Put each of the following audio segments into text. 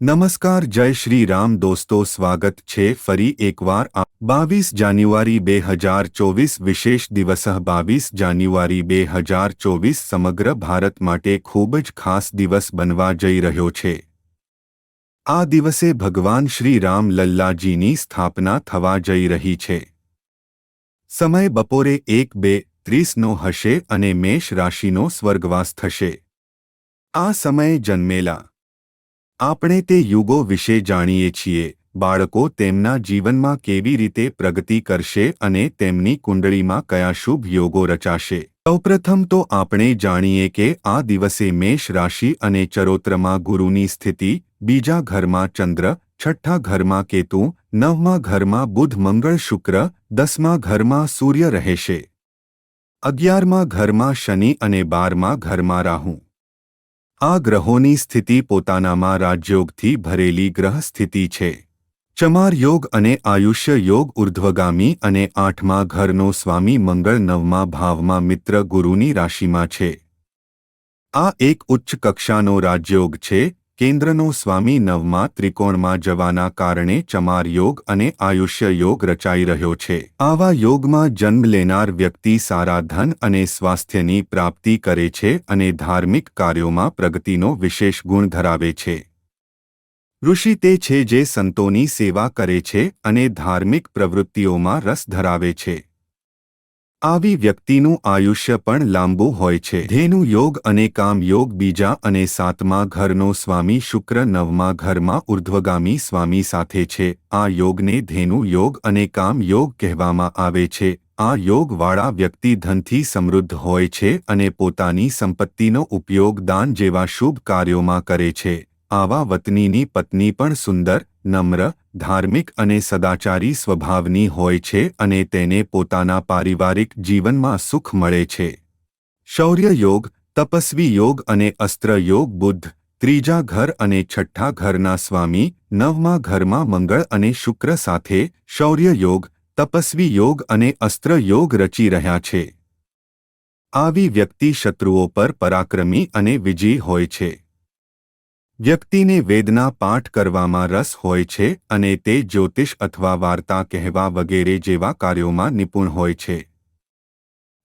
નમસ્કાર, જય શ્રી રામ દોસ્તો, સ્વાગત છે ફરી એકવાર આ બાવીસ જાન્યુઆરી બે હજાર ચોવીસ વિશેષ દિવસ. બાવીસ જાન્યુઆરી બે હજાર ચોવીસ સમગ્ર ભારત માટે ખૂબ જ ખાસ દિવસ બનવા જઈ રહ્યો છે. આ દિવસે ભગવાન શ્રી રામ લલ્લાજીની સ્થાપના થવા જઈ રહી છે. સમય બપોરે એક બે ત્રીસનો હશે અને મેષ રાશિનો સ્વર્ગવાસ થશે. આ સમયે જન્મેલા આપણે તે યુગો વિશે જાણીએ છીએ. બાળકો તેમના જીવનમાં કેવી રીતે પ્રગતિ કરશે અને તેમની કુંડળીમાં કયા શુભ યોગો રચાશે. સૌપ્રથમ તો આપણે જાણીએ કે આ દિવસે મેષ રાશિ અને ચરોત્રમાં ગુરુની સ્થિતિ, બીજા ઘરમાં ચંદ્ર, છઠ્ઠા ઘરમાં કેતુ, નવમા ઘરમાં બુધ, મંગળ, શુક્ર, દસમા ઘરમાં સૂર્ય રહેશે. અગિયારમા ઘરમાં શનિ અને બારમા ઘરમાં રાહુ. આ ગ્રહોની સ્થિતિ પોતાનામાં રાજયોગથી ભરેલી ગ્રહ સ્થિતિ છે. ચમાર યોગ અને આયુષ્ય યોગ ઉર્ધ્વગામી અને આઠમા ઘરનો સ્વામી મંગળ નવમા ભાવમાં મિત્ર ગુરુની રાશિમાં છે. આ એક ઉચ્ચ કક્ષાનો રાજયોગ છે કેન્દ્રનો સ્વામી નવમાં ત્રિકોણમાં જવાના કારણે ચમાર યોગ અને આયુષ્ય યોગ રચાઈ રહ્યો છે. આવા યોગમાં જન્મ લેનાર વ્યક્તિ સારા ધન અને સ્વાસ્થ્યની પ્રાપ્તિ કરે છે અને ધાર્મિક કાર્યોમાં પ્રગતિનો વિશેષ ગુણ ધરાવે છે. ઋષિ તે છે જે સંતોની સેવા કરે છે અને ધાર્મિક પ્રવૃત્તિઓમાં રસ ધરાવે છે. આવી વ્યક્તિનું આયુષ્ય પણ લાંબુ હોય છે. ધેનુ યોગ અને કામ યોગ બીજા અને સાતમા ઘરનો સ્વામી શુક્ર નવમા ઘરમાં ઉર્ધ્વગામી સ્વામી સાથે છે. આ યોગને ધેનુ યોગ અને કામ યોગ કહેવામાં આવે છે. આ યોગવાળા વ્યક્તિ ધનથી સમૃદ્ધ હોય છે અને પોતાની સંપત્તિનો ઉપયોગ દાન જેવા શુભ કાર્યોમાં કરે છે. આવા વતનીની પત્ની પણ સુંદર નમ્ર, ધાર્મિક અને સદાચારી સ્વભાવની હોય છે અને તેને પોતાના પારિવારિક જીવનમાં સુખ મળે છે. શૌર્ય યોગ, તપસ્વી યોગ અને અસ્ત્ર યોગ બુદ્ધ, ત્રીજા ઘર અને છઠ્ઠા ઘરના સ્વામી, નવમા ઘરમાં મંગળ અને શુક્ર સાથે શૌર્ય યોગ, તપસ્વી યોગ અને અસ્ત્ર યોગ રચી રહ્યા છે. આવી વ્યક્તિ શત્રુઓ પર પરાક્રમી અને વિજયી હોય છે. વ્યક્તિને વેદના પાઠ કરવામાં રસ હોય છે અને તે જ્યોતિષ અથવા વાર્તા કહેવા વગેરે જેવા કાર્યોમાં નિપુણ હોય છે.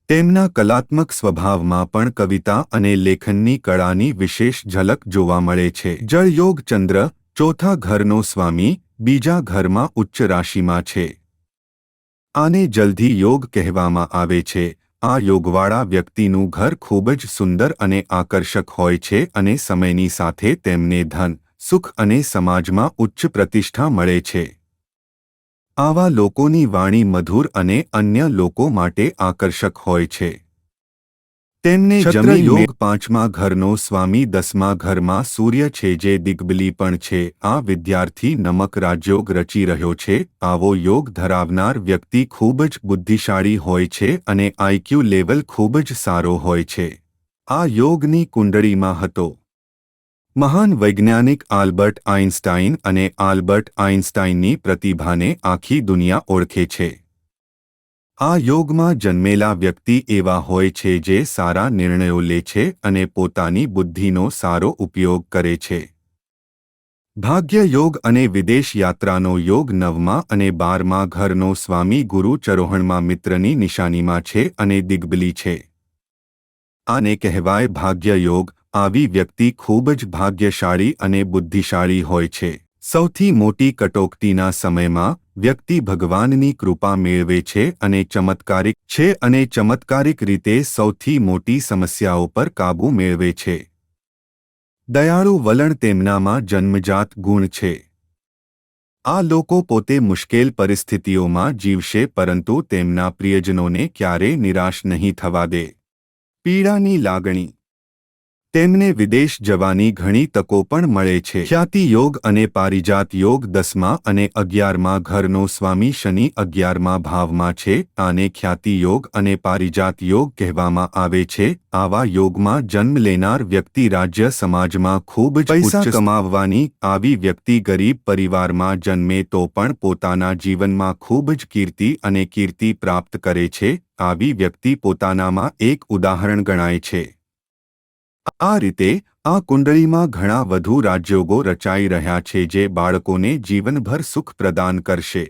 તેમના કલાત્મક સ્વભાવમાં પણ કવિતા અને લેખનની કળાની વિશેષ ઝલક જોવા મળે છે. જળયોગ ચંદ્ર, ચોથા ઘરનો સ્વામી, બીજા ઘરમાં ઉચ્ચ રાશિમાં છે. આને જલ્દી યોગ કહેવામાં આવે છે. આ યોગવાળા વ્યક્તિનું ઘર ખૂબ જ સુંદર અને આકર્ષક હોય છે અને સમયની સાથે તેમને ધન, સુખ અને સમાજમાં ઉચ્ચ પ્રતિષ્ઠા મળે છે. આવા લોકોની વાણી મધુર અને અન્ય લોકો માટે આકર્ષક હોય છે. તેમને જમી યોગ પાંચમા ઘરનો સ્વામી દસમા ઘરમાં સૂર્ય છે જે દિગ્બલી પણ છે. આ વિદ્યાર્થી નમક રાજયોગ રચી રહ્યો છે. આવો યોગ ધરાવનાર વ્યક્તિ ખૂબ જ બુદ્ધિશાળી હોય છે અને આઈક્યુ લેવલ ખૂબ જ સારો હોય છે. આ યોગની કુંડળીમાં હતો. મહાન વૈજ્ઞાનિક આલ્બર્ટ આઇન્સ્ટાઇન અને આલ્બર્ટ આઇન્સ્ટાઇનની પ્રતિભાને આખી દુનિયા ઓળખે છે. આ યોગમાં જન્મેલા વ્યક્તિ એવા હોય છે જે સારા નિર્ણયો લે છે અને પોતાની બુદ્ધિનો સારો ઉપયોગ કરે છે. ભાગ્ય યોગ અને વિદેશ યાત્રાનો યોગ નવમા અને બારમા ઘરનો સ્વામી ગુરુ ચરોહણમાં મિત્રની નિશાનીમાં છે અને દિગ્બલી છે. આને કહેવાય ભાગ્ય યોગ. આવી વ્યક્તિ ખૂબ જ ભાગ્યશાળી અને બુદ્ધિશાળી હોય છે. સૌથી મોટી કટોકટીના સમયમાં, વ્યક્તિ ભગવાનની કૃપા મેળવે છે અને ચમત્કારિક છે અને ચમત્કારિક રીતે સૌથી મોટી સમસ્યાઓ પર કાબૂ મેળવે છે. દયાળુ વલણ તેમનામાં જન્મજાત ગુણ છે. આ લોકો પોતે મુશ્કેલ પરિસ્થિતિઓમાં જીવશે પરંતુ તેમના પ્રિયજનોને ક્યારેય નિરાશ નહીં થવા દે. પીડાની લાગણી તેમને વિદેશ જવાની ઘણી તકો પણ મળે છે. ખ્યાતિ યોગ અને પારિજાત યોગ દસમા અને અગિયારમાં ઘરનો સ્વામી શનિ અગિયારમાં ભાવમાં છે. આને ખ્યાતિ યોગ અને પારિજાત યોગ કહેવામાં આવે છે. આવા યોગમાં જન્મ લેનાર વ્યક્તિ રાજ્ય સમાજમાં ખૂબ જ પૈસા કમાવવાની આવી વ્યક્તિ ગરીબ પરિવારમાં જન્મે તો પણ પોતાના જીવનમાં ખૂબ જ કીર્તિ અને કીર્તિ પ્રાપ્ત કરે છે. આવી વ્યક્તિ પોતાનામાં એક ઉદાહરણ ગણાય છે. આ રીતે આ કુંડળીમાં ઘણા વધુ રાજયોગો રચાઈ રહ્યા છે જે બાળકોને જીવનભર સુખ પ્રદાન કરશે.